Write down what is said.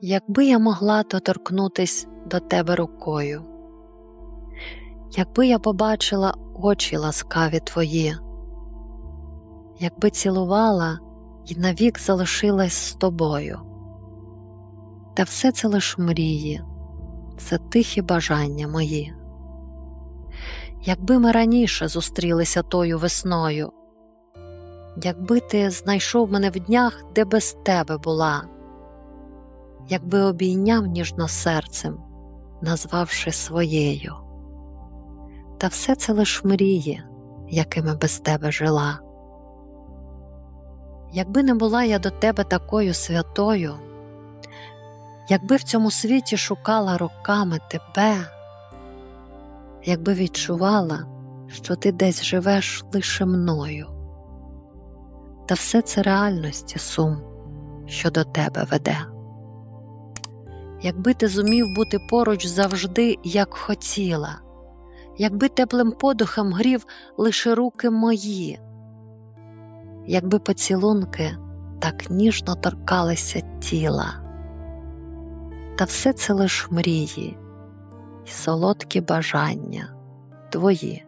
Якби я могла доторкнутись до тебе рукою, якби я побачила очі ласкаві твої, якби цілувала і навік залишилась з тобою. Та все це лиш мрії, це тихі бажання мої. Якби ми раніше зустрілися тою весною, якби ти знайшов мене в днях, де без тебе була, якби обійняв ніжно серцем, назвавши своєю. Та все це лиш мрії, якими без тебе жила. Якби не була я до тебе такою святою, якби в цьому світі шукала роками тебе, якби відчувала, що ти десь живеш лише мною, та все це реальності сум, що до тебе веде. Якби ти зумів бути поруч завжди, як хотіла, якби теплим подухом грів лише руки мої, якби поцілунки так ніжно торкалися тіла, та все це лиш мрії й солодкі бажання твої.